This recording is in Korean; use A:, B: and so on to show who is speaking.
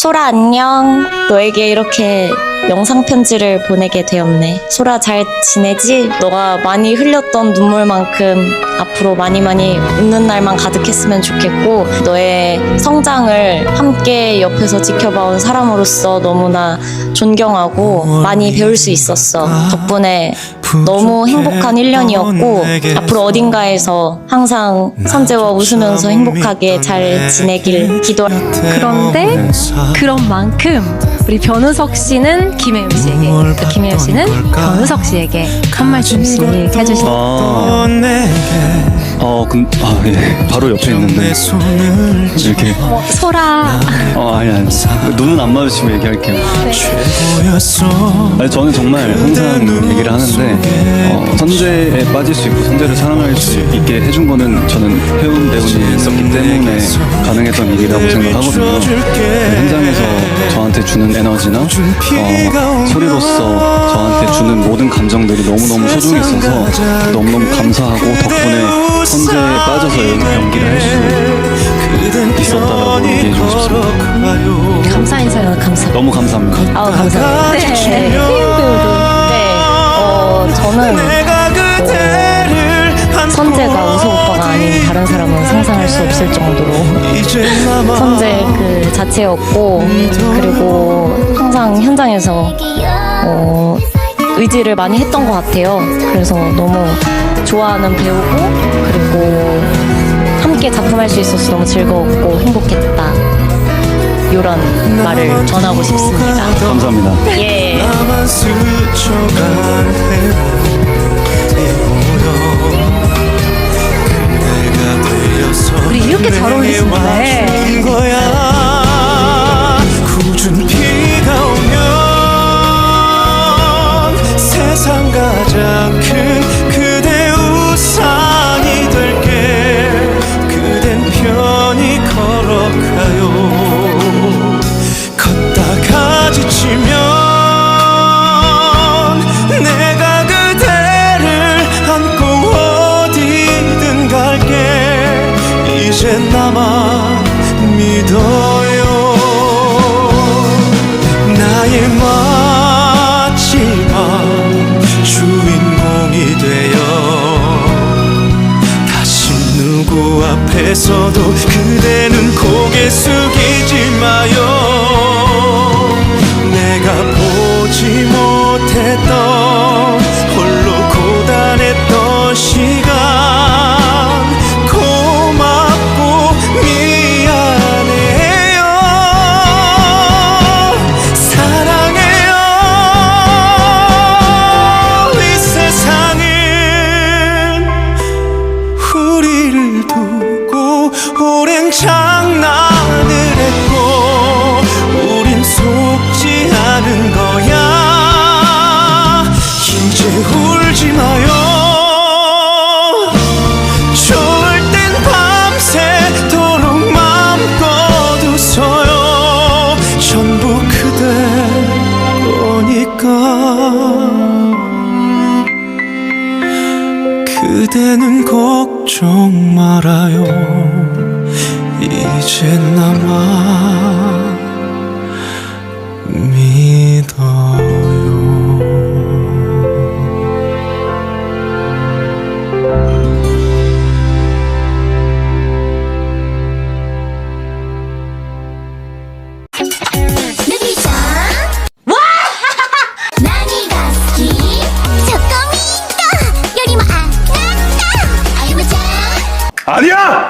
A: 소라 안녕. 너에게 이렇게 영상 편지를 보내게 되었네. 소라 잘 지내지? 너가 많이 흘렸던 눈물만큼 앞으로 많이 많이 웃는 날만 가득했으면 좋겠고 너의 성장을 함께 옆에서 지켜봐온 사람으로서 너무나 존경하고 많이 배울 수 있었어. 덕분에 너무 행복한 1년이었고 앞으로 어딘가에서 항상 선재와 웃으면서 행복하게 잘 지내길 기도할
B: 그런데 그런 만큼 우리 변우석 씨는 김혜윤 씨에게 또 김혜윤 씨는 변우석 씨에게 한 말씀씩 해주시죠.
C: 아, 어, 근, 아, 예. 바로 옆에 있는데. 이렇게.
B: 소라
C: 어, 아니, 아니. 눈은 안 마주치고 얘기할게요. 아니, 저는 정말 항상 얘기를 하는데, 어, 선재에 빠질 수 있고, 선재를 사랑할 수 있게 해준 거는 저는 혜운 배우님이 있었기 때문에 가능했던 일이라고 생각하거든요. 그 현장에서 저한테 주는 에너지나, 어, 소리로서 저한테 주는 모든 감정들이 너무너무 소중했어서 너무너무 감사하고 덕분에 선재에 빠져서 연- 연기를 할 수 있었다라고 얘기해주고 싶습니다.
A: 감사 인사요 감사.
C: 너무 감사합니다.
A: 감사합니다.
B: 네.
A: 네.
B: 혜윤 배우도
A: 네. 어 저는 어, 선재가 우수 오빠가 아닌 다른 사람은 상상할 수 없을 정도로 선재 그 자체였고 그리고 항상 현장에서 어, 의지를 많이 했던 것 같아요. 그래서 너무 좋아하는 배우고 그리고 함께 작품할 수 있어서 너무 즐거웠고 행복했다. 이런 말을 전하고 싶습니다.
C: 감사합니다.
A: 예.
D: 이제 나만 믿어요. 나의 마지막 주인공이 되어 다시 누구 앞에서도 그대는 고개 숙이지 마요. 내가 보지 못했던 거니까 그대는 걱정 말아요. 이제 나만 的